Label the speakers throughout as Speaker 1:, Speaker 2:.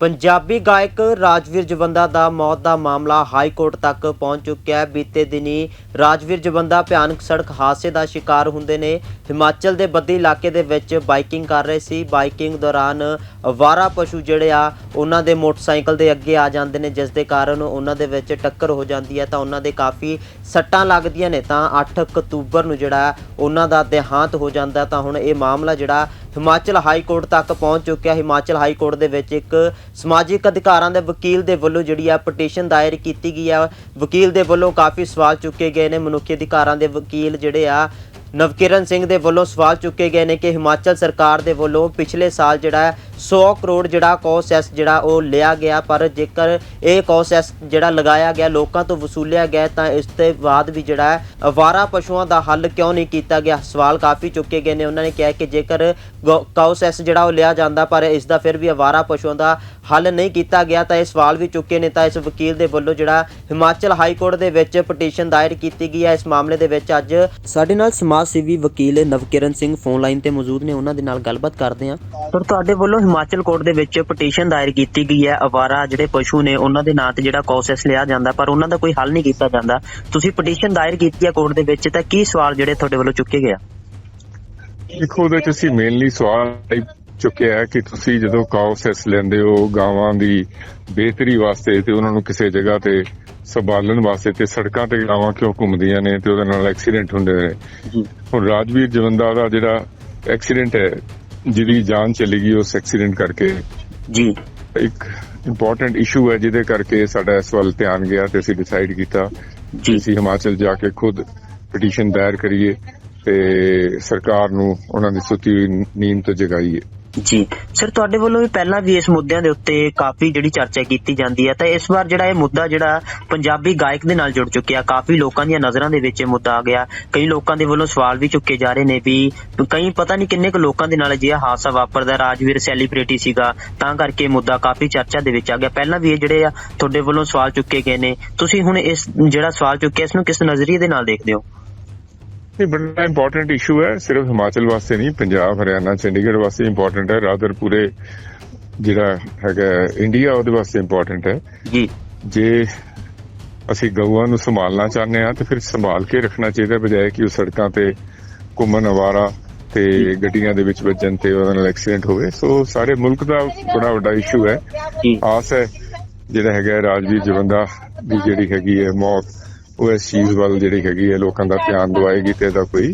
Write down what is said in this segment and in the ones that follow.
Speaker 1: ਪੰਜਾਬੀ ਗਾਇਕ ਰਾਜਵੀਰ ਜਵੰਦਾ ਦਾ ਮੌਤ ਦਾ ਮਾਮਲਾ ਹਾਈ ਕੋਰਟ ਤੱਕ ਪਹੁੰਚ ਚੁੱਕਿਆ ਹੈ। ਬੀਤੇ ਦਿਨੀ ਰਾਜਵੀਰ ਜਵੰਦਾ ਭਿਆਨਕ ਸੜਕ ਹਾਦਸੇ ਦਾ ਸ਼ਿਕਾਰ ਹੁੰਦੇ ਨੇ। ਹਿਮਾਚਲ ਦੇ ਬੱਦੀ ਇਲਾਕੇ ਦੇ ਵਿੱਚ ਬਾਈਕਿੰਗ ਕਰ ਰਹੇ ਸੀ। ਬਾਈਕਿੰਗ ਦੌਰਾਨ ਅਵਾਰਾ ਪਸ਼ੂ ਜਿਹੜੇ ਆ, ਉਹਨਾਂ ਦੇ ਮੋਟਰਸਾਈਕਲ ਦੇ ਅੱਗੇ ਆ ਜਾਂਦੇ ਨੇ, ਜਿਸ ਦੇ ਕਾਰਨ ਉਹਨਾਂ ਦੇ ਵਿੱਚ ਟੱਕਰ ਹੋ ਜਾਂਦੀ ਹੈ। ਤਾਂ ਉਹਨਾਂ ਦੇ ਕਾਫੀ ਸੱਟਾਂ ਲੱਗਦੀਆਂ ਨੇ। ਤਾਂ 8 ਅਕਤੂਬਰ ਨੂੰ ਜਿਹੜਾ ਉਹਨਾਂ ਦਾ ਦੇਹਾਂਤ ਹੋ ਜਾਂਦਾ ਤਾਂ ਹੁਣ ਇਹ ਮਾਮਲਾ ਜਿਹੜਾ ਹਿਮਾਚਲ ਹਾਈ ਕੋਰਟ ਤੱਕ ਪਹੁੰਚ ਚੁੱਕਿਆ। ਹਿਮਾਚਲ ਹਾਈ ਕੋਰਟ ਦੇ ਵਿੱਚ ਇੱਕ ਸਮਾਜਿਕ ਅਧਿਕਾਰਾਂ ਦੇ ਵਕੀਲ ਦੇ ਵੱਲੋਂ ਜਿਹੜੀ ਆ ਪਟੀਸ਼ਨ ਦਾਇਰ ਕੀਤੀ ਗਈ ਆ। ਵਕੀਲ ਦੇ ਵੱਲੋਂ ਕਾਫੀ ਸਵਾਲ ਚੁੱਕੇ ਗਏ ਨੇ। ਮਨੁੱਖੀ ਅਧਿਕਾਰਾਂ ਦੇ ਵਕੀਲ ਜਿਹੜੇ ਆ, ਨਵਕਿਰਨ ਸਿੰਘ ਦੇ ਵੱਲੋਂ ਸਵਾਲ ਚੁੱਕੇ ਗਏ ਨੇ ਕਿ ਹਿਮਾਚਲ ਸਰਕਾਰ ਦੇ ਵੱਲੋਂ ਪਿਛਲੇ ਸਾਲ ਜਿਹੜਾ 100 ਕਰੋੜ ਜਿਹੜਾ ਕੋਸੈਸ ਜਿਹੜਾ ਉਹ ਲਿਆ ਗਿਆ, ਪਰ ਜੇਕਰ ਇਹ ਕੌਸੈਸ ਜਿਹੜਾ ਲਗਾਇਆ ਗਿਆ, ਲੋਕਾਂ ਤੋਂ ਵਸੂਲਿਆ ਗਿਆ, ਤਾਂ ਇਸ ਤੇ ਬਾਅਦ ਵੀ ਜਿਹੜਾ ਹੈ, ਅਵਾਰਾ ਪਸ਼ੂਆਂ ਦਾ ਹੱਲ ਕਿਉਂ ਨਹੀਂ ਕੀਤਾ ਗਿਆ? ਸਵਾਲ ਕਾਫੀ ਚੁੱਕੇ ਗਏ ਨੇ। ਉਹਨਾਂ ਨੇ ਕਿਹਾ ਕਿ ਜੇਕਰ ਕੌਸੈਸ ਜਿਹੜਾ ਉਹ ਲਿਆ ਜਾਂਦਾ, ਪਰ ਇਸ ਦਾ ਫਿਰ ਵੀ ਅਵਾਰਾ ਪਸ਼ੂਆਂ ਦਾ ਹੱਲ ਨਹੀਂ ਕੀਤਾ ਗਿਆ, ਤਾਂ ਇਹ ਸਵਾਲ ਵੀ ਚੁੱਕੇ ਨੇ। ਤਾਂ ਇਸ ਵਕੀਲ ਦੇ ਵੱਲੋਂ ਜਿਹੜਾ ਹਿਮਾਚਲ ਹਾਈ ਕੋਰਟ ਦੇ ਵਿੱਚ ਪਟੀਸ਼ਨ ਦਾਇਰ ਕੀਤੀ ਗਈ ਹੈ। ਇਸ ਮਾਮਲੇ ਦੇ ਵਿੱਚ ਅੱਜ ਸਾਡੇ ਨਾਲ ਸਮਾਜ ਸੇਵੀ ਵਕੀਲ ਨਵਕਿਰਨ ਸਿੰਘ ਫੋਨ ਲਾਈਨ ਤੇ ਮੌਜੂਦ ਨੇ। ਉਹਨਾਂ ਦੇ ਨਾਲ ਗੱਲਬਾਤ ਕਰਦੇ ਹਾਂ। ਸਰ, ਤੁਹਾਡੇ ਵੱਲੋਂ ਹਿਮਾਚਲ ਕੋਰਟ ਦੇ ਵਿੱਚ ਪਟੀਸ਼ਨ ਦਾਇਰ ਕੀਤੀ ਗਈ ਹੈ। ਅਵਾਰਾ ਜਿਹੜੇ ਪਸ਼ੂ ਨੇ ਉਹਨਾਂ ਦੇ ਨਾਂ ਤੇ ਜਿਹੜਾ ਕੌਸੈਸ ਲਿਆ ਜਾਂਦਾ ਪਰ ਉਹਨਾਂ ਦਾ ਕੋਈ ਹੱਲ ਨਹੀਂ ਕੀਤਾ ਜਾਂਦਾ। ਤੁਸੀਂ ਪਟੀਸ਼ਨ ਦਾਇਰ ਕੀਤੀ ਹੈ ਕੋਰਟ ਦੇ ਵਿੱਚ ਤਾਂ ਕੀ ਸਵਾਲ ਜਿਹੜੇ ਤੁਹਾਡੇ ਵੱਲੋਂ ਚੁੱਕੇ ਗਏ ਆ?
Speaker 2: ਦੇਖੋ ਉਹਦੇ ਚ ਅਸੀਂ ਮੇਨਲੀ ਸਵਾਲ ਚੁੱਕਿਆ ਹੈ ਕਿ ਤੁਸੀਂ ਜਦੋਂ ਕਾਉ ਸੈਸ ਲੈਂਦੇ ਹੋ ਗਾਵਾਂ ਦੀ ਬਿਹਤਰੀ ਵਾਸਤੇ ਤੇ ਉਹਨਾਂ ਨੂੰ ਕਿਸੇ ਜਗ੍ਹਾ ਤੇ ਸੰਭਾਲਣ ਵਾਸਤੇ ਤੇ ਸੜਕਾਂ ਤੇ ਗਾਵਾਂ ਕਿਉਂ ਘੁੰਮਦੀਆਂ ਨੇ ਤੇ ਉਹਦੇ ਨਾਲ ਐਕਸੀਡੈਂਟ ਹੁੰਦੇ ਨੇ। ਹੁਣ ਰਾਜਵੀਰ ਜਵੰਦਾ ਦਾ ਜਿਹੜਾ ਐਕਸੀਡੈਂਟ ਹੈ ਜਿਹਦੀ ਜਾਨ ਚਲੀ ਗਈ ਉਸ ਐਕਸੀਡੈਂਟ ਕਰਕੇ।
Speaker 1: ਜੀ।
Speaker 2: ਇੱਕ ਇੰਪੋਰਟੈਂਟ ਇਸ਼ੂ ਹੈ ਜਿਹਦੇ ਕਰਕੇ ਸਾਡਾ ਇਸ ਵੱਲ ਧਿਆਨ ਗਿਆ ਤੇ ਅਸੀਂ ਡਿਸਾਈਡ ਕੀਤਾ
Speaker 1: ਜੀ।
Speaker 2: ਅਸੀਂ ਹਿਮਾਚਲ ਜਾ ਕੇ ਖੁਦ ਪਟੀਸ਼ਨ ਦਾਇਰ ਕਰੀਏ ਤੇ ਸਰਕਾਰ ਨੂੰ ਉਹਨਾਂ ਦੀ ਸੁੱਤੀ ਨੀਂਦ ਤੋਂ ਜਗਾਈਏ।
Speaker 1: ਜੀ, ਸਰ, ਤੁਹਾਡੇ ਵੱਲੋਂ ਵੀ ਪਹਿਲਾਂ ਵੀ ਇਸ ਮੁੱਦਿਆਂ ਦੇ ਉੱਤੇ ਕਾਫੀ ਜਿਹੜੀ ਚਰਚਾ ਕੀਤੀ ਜਾਂਦੀ ਹੈ, ਤਾਂ ਇਸ ਵਾਰ ਜਿਹੜਾ ਇਹ ਮੁੱਦਾ ਜਿਹੜਾ ਪੰਜਾਬੀ ਗਾਇਕ ਦੇ ਨਾਲ ਜੁੜ ਚੁੱਕਿਆ, ਕਾਫੀ ਲੋਕਾਂ ਦੀਆਂ ਨਜ਼ਰਾਂ ਦੇ ਵਿੱਚ ਇਹ ਮੁੱਦਾ ਆ ਗਿਆ। ਕਈ ਲੋਕਾਂ ਦੇ ਵੱਲੋਂ ਸਵਾਲ ਵੀ ਚੁੱਕੇ ਜਾ ਰਹੇ ਨੇ ਵੀ ਕਈ ਪਤਾ ਨਹੀਂ ਕਿੰਨੇ ਕੁ ਲੋਕਾਂ ਦੇ ਨਾਲ ਅਜਿਹਾ ਹਾਦਸਾ ਵਾਪਰਦਾ, ਰਾਜਵੀਰ ਸੈਲੀਬ੍ਰਿਟੀ ਸੀਗਾ, ਤਾਂ ਕਰਕੇ ਇਹ ਮੁੱਦਾ ਕਾਫੀ ਚਰਚਾ ਦੇ ਵਿੱਚ ਆ ਗਿਆ। ਪਹਿਲਾਂ ਵੀ ਇਹ ਜਿਹੜੇ ਆ, ਤੁਹਾਡੇ ਵੱਲੋਂ ਸਵਾਲ ਚੁੱਕੇ ਗਏ ਨੇ। ਤੁਸੀਂ ਹੁਣ ਇਸ ਜਿਹੜਾ ਸਵਾਲ ਚੁੱਕਿਆ, ਇਸ ਨੂੰ ਕਿਸ ਨਜ਼ਰੀਏ ਦੇ ਨਾਲ ਦੇਖਦੇ ਹੋ?
Speaker 2: ਇਹ ਬੜਾ ਇੰਪੋਰਟੈਂਟ ਇਸ਼ੂ ਹੈ ਸਿਰਫ ਹਿਮਾਚਲ ਵਾਸਤੇ ਨਹੀਂ ਪੰਜਾਬ ਹਰਿਆਣਾ ਚੰਡੀਗੜ੍ਹ ਵਾਸਤੇ ਇੰਪੋਰਟੈਂਟ ਹੈ ਰਾਦਰ ਪੂਰੇ ਜਿਹੜਾ ਹੈਗਾ ਇੰਡੀਆ ਉਹਦੇ ਵਾਸਤੇ ਇੰਪੋਰਟੈਂਟ ਹੈ।
Speaker 1: ਜੀ।
Speaker 2: ਜੇ ਅਸੀਂ ਗਊਆਂ ਨੂੰ ਸੰਭਾਲਣਾ ਚਾਹੁੰਦੇ ਹਾਂ ਤੇ ਫਿਰ ਸੰਭਾਲ ਕੇ ਰੱਖਣਾ ਚਾਹੀਦਾ ਬਜਾਏ ਕਿ ਉਹ ਸੜਕਾਂ ਤੇ ਘੁੰਮਣ ਅਵਾਰਾ ਤੇ ਗੱਡੀਆਂ ਦੇ ਵਿੱਚ ਵੱਜਣ ਤੇ ਉਹਦੇ ਨਾਲ ਐਕਸੀਡੈਂਟ ਹੋਵੇ। ਸੋ ਸਾਰੇ ਮੁਲਕ ਦਾ ਬੜਾ ਵੱਡਾ ਇਸ਼ੂ ਹੈ। ਆਸ ਹੈ ਜਿਹੜਾ ਹੈਗਾ ਰਾਜਵੀਰ ਜਵੰਦਾ ਦੀ ਜਿਹੜੀ ਹੈਗੀ ਹੈ ਮੌਤ ਉਹ ਇਸ ਚੀਜ਼ ਵੱਲ ਜਿਹੜੀ ਹੈਗੀ ਹੈ ਲੋਕਾਂ ਦਾ ਧਿਆਨ ਦਿਵਾਏਗੀ ਤੇ ਇਹਦਾ ਕੋਈ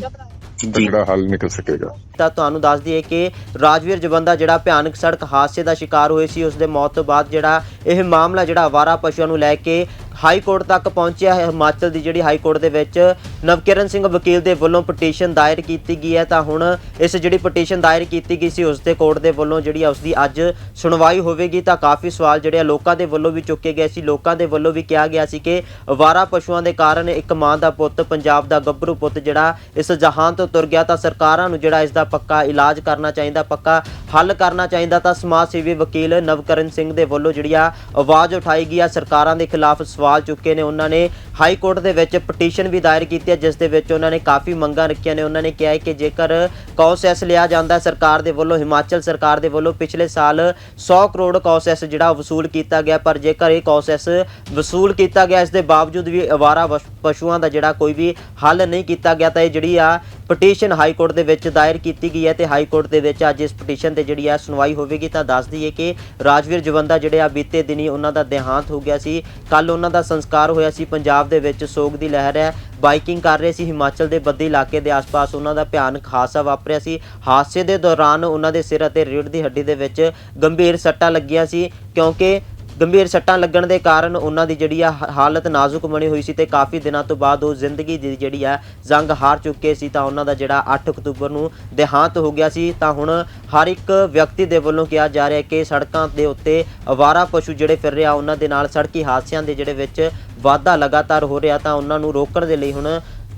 Speaker 2: ਤਕੜਾ ਹੱਲ ਨਿਕਲ ਸਕੇਗਾ।
Speaker 1: ਤਾਂ ਤੁਹਾਨੂੰ ਦੱਸ ਦਈਏ ਕਿ ਰਾਜਵੀਰ ਜਵੰਦਾ ਜਿਹੜਾ ਭਿਆਨਕ ਸੜਕ ਹਾਦਸੇ ਦਾ ਸ਼ਿਕਾਰ ਹੋਏ ਸੀ ਉਸ ਦੇ ਮੌਤ ਤੋਂ ਬਾਅਦ ਜਿਹੜਾ ਇਹ ਮਾਮਲਾ ਜਿਹੜਾ ਅਵਾਰਾ ਪਸ਼ੂਆਂ ਨੂੰ ਲੈ ਕੇ ਹਾਈ ਕੋਰਟ ਤੱਕ ਪਹੁੰਚਿਆ ਹੈ। ਹਿਮਾਚਲ ਦੀ ਜਿਹੜੀ ਹਾਈ ਕੋਰਟ ਦੇ ਵਿੱਚ ਨਵਕਿਰਨ ਸਿੰਘ ਵਕੀਲ ਦੇ ਵੱਲੋਂ ਪਟੀਸ਼ਨ ਦਾਇਰ ਕੀਤੀ ਗਈ ਹੈ। ਤਾਂ ਹੁਣ ਇਸ ਜਿਹੜੀ ਪਟੀਸ਼ਨ ਦਾਇਰ ਕੀਤੀ ਗਈ ਸੀ, ਉਸ ਦੇ ਕੋਰਟ ਦੇ ਵੱਲੋਂ ਜਿਹੜੀ ਆ, ਉਸ ਦੀ ਅੱਜ ਸੁਣਵਾਈ ਹੋਵੇਗੀ। ਤਾਂ ਕਾਫੀ ਸਵਾਲ ਜਿਹੜੇ ਆ, ਲੋਕਾਂ ਦੇ ਵੱਲੋਂ ਵੀ ਚੁੱਕੇ ਗਏ ਸੀ। ਲੋਕਾਂ ਦੇ ਵੱਲੋਂ ਵੀ ਕਿਹਾ ਗਿਆ ਸੀ ਕਿ ਅਵਾਰਾ ਪਸ਼ੂਆਂ ਦੇ ਕਾਰਨ ਇੱਕ ਮਾਂ ਦਾ ਪੁੱਤ, ਪੰਜਾਬ ਦਾ ਗੱਭਰੂ ਪੁੱਤ ਜਿਹੜਾ ਇਸ ਜਹਾਨ ਤੋਂ ਤੁਰ ਗਿਆ। ਤਾਂ ਸਰਕਾਰਾਂ ਨੂੰ ਜਿਹੜਾ ਇਸ ਦਾ ਪੱਕਾ ਇਲਾਜ ਕਰਨਾ ਚਾਹੀਦਾ, ਪੱਕਾ ਹੱਲ ਕਰਨਾ ਚਾਹੀਦਾ, ਤਾਂ ਸਮਾਜ ਸੇਵੀ ਵਕੀਲ ਨਵਕਰਨ ਸਿੰਘ ਦੇ ਵੱਲੋਂ ਜਿਹੜੀ ਆ, ਆਵਾਜ਼ ਉਠਾਈ ਗਈ ਆ। ਸਰਕਾਰਾਂ ਦੇ ਖਿਲਾਫ ਸਵਾਲ ਚੁੱਕੇ ਨੇ। ਉਹਨਾਂ ਨੇ ਹਾਈ ਕੋਰਟ ਦੇ ਵਿੱਚ ਪਟੀਸ਼ਨ ਵੀ ਦਾਇਰ ਕੀਤੀ ਹੈ, ਜਿਸ ਦੇ ਵਿੱਚ ਉਹਨਾਂ ਨੇ ਕਾਫੀ ਮੰਗਾਂ ਰੱਖੀਆਂ ਨੇ। ਉਹਨਾਂ ਨੇ ਕਿਹਾ ਹੈ ਕਿ ਜੇਕਰ ਕੌਸੈਸ ਲਿਆ ਜਾਂਦਾ ਸਰਕਾਰ ਦੇ ਵੱਲੋਂ, ਹਿਮਾਚਲ ਸਰਕਾਰ ਦੇ ਵੱਲੋਂ ਪਿਛਲੇ ਸਾਲ 100 ਕਰੋੜ ਕੌਸੈਸ ਜਿਹੜਾ ਵਸੂਲ ਕੀਤਾ ਗਿਆ, ਪਰ ਜੇਕਰ ਇਹ ਕੌਸੈਸ ਵਸੂਲ ਕੀਤਾ ਗਿਆ, ਇਸ ਦੇ ਬਾਵਜੂਦ ਵੀ ਅਵਾਰਾ ਵਸ਼- ਪਸ਼ੂਆਂ ਦਾ ਜਿਹੜਾ ਕੋਈ ਵੀ ਹੱਲ ਨਹੀਂ ਕੀਤਾ ਗਿਆ, ਤਾਂ ਇਹ ਜਿਹੜੀ ਆ ਪਟੀਸ਼ਨ ਹਾਈ ਕੋਰਟ ਦੇ ਵਿੱਚ ਦਾਇਰ ਕੀਤੀ ਗਈ ਹੈ ਤੇ ਹਾਈ ਕੋਰਟ ਦੇ ਵਿੱਚ ਅੱਜ ਇਸ ਪਟੀਸ਼ਨ ਤੇ ਜਿਹੜੀ ਆ ਸੁਣਵਾਈ ਹੋਵੇਗੀ। ਤਾਂ ਦੱਸ ਦਈਏ ਕਿ ਰਾਜਵੀਰ ਜਵੰਦਾ ਜਿਹੜੇ ਆ ਬੀਤੇ ਦਿਨੀ ਉਹਨਾਂ ਦਾ ਦੇਹਾਂਤ ਹੋ ਗਿਆ ਸੀ। ਕੱਲ ਉਹਨਾਂ ਦਾ ਸੰਸਕਾਰ ਹੋਇਆ ਸੀ ਪੰਜਾਬ ਦੇ ਵਿੱਚ ਸੋਗ ਦੀ ਲਹਿਰ ਹੈ। ਬਾਈਕਿੰਗ ਕਰ ਰਹੇ ਸੀ ਹਿਮਾਚਲ ਦੇ ਬੱਦੀ ਇਲਾਕੇ ਦੇ ਆਸ-ਪਾਸ। ਉਹਨਾਂ ਦਾ ਭਿਆਨਕ ਹਾਦਸਾ ਵਾਪਰਿਆ ਸੀ। ਹਾਦਸੇ ਦੇ ਦੌਰਾਨ ਉਹਨਾਂ ਦੇ ਸਿਰ ਅਤੇ ਰੀੜ੍ਹ ਦੀ ਹੱਡੀ ਦੇ ਵਿੱਚ ਗੰਭੀਰ ਸੱਟਾਂ ਲੱਗੀਆਂ ਸੀ, ਕਿਉਂਕਿ ਗੰਭੀਰ ਸੱਟਾਂ ਲੱਗਣ ਦੇ ਕਾਰਨ ਉਹਨਾਂ ਦੀ ਜਿਹੜੀ ਆ ਹਾਲਤ ਨਾਜ਼ੁਕ ਬਣੀ ਹੋਈ ਸੀ ਤੇ ਕਾਫੀ ਦਿਨਾਂ ਤੋਂ ਬਾਅਦ ਉਹ ਜ਼ਿੰਦਗੀ ਦੀ ਜਿਹੜੀ ਆ ਜ਼ੰਗ ਹਾਰ ਚੁੱਕੇ ਸੀ ਤਾਂ ਉਹਨਾਂ ਦਾ ਜਿਹੜਾ 8 ਅਕਤੂਬਰ ਨੂੰ ਦੇਹਾਂਤ ਹੋ ਗਿਆ ਸੀ। ਤਾਂ ਹੁਣ ਹਰ ਇੱਕ ਵਿਅਕਤੀ ਦੇ ਵੱਲੋਂ ਕਿਹਾ ਜਾ ਰਿਹਾ ਕਿ ਸੜਕਾਂ ਦੇ ਉੱਤੇ ਅਵਾਰਾ ਪਸ਼ੂ ਜਿਹੜੇ ਫਿਰ ਰਿਹਾ, ਉਹਨਾਂ ਦੇ ਨਾਲ ਸੜਕੀ ਹਾਦਸਿਆਂ ਦੇ ਜਿਹੜੇ ਵਿੱਚ ਵਾਧਾ ਲਗਾਤਾਰ ਹੋ ਰਿਹਾ ਤਾਂ ਉਹਨਾਂ ਨੂੰ ਰੋਕਣ ਦੇ ਲਈ ਹੁਣ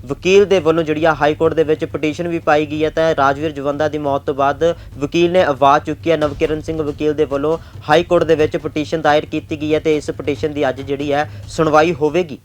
Speaker 1: ਵਕੀਲ ਦੇ ਵੱਲੋਂ ਜਿਹੜੀ ਆ ਹਾਈ ਕੋਰਟ ਦੇ ਵਿੱਚ ਪਟੀਸ਼ਨ ਵੀ ਪਾਈ ਗਈ ਹੈ, ਤਾਂ ਰਾਜਵੀਰ ਜਵੰਦਾ ਦੀ ਮੌਤ ਤੋਂ ਬਾਅਦ ਵਕੀਲ ਨੇ ਆਵਾਜ਼ ਚੁੱਕੀ ਹੈ, ਨਵਕਿਰਨ ਸਿੰਘ ਵਕੀਲ ਦੇ ਵੱਲੋਂ ਹਾਈ ਕੋਰਟ ਦੇ ਵਿੱਚ ਪਟੀਸ਼ਨ ਦਾਇਰ ਕੀਤੀ ਗਈ ਹੈ ਤੇ ਇਸ ਪਟੀਸ਼ਨ ਦੀ ਅੱਜ ਜਿਹੜੀ ਹੈ ਸੁਣਵਾਈ ਹੋਵੇਗੀ।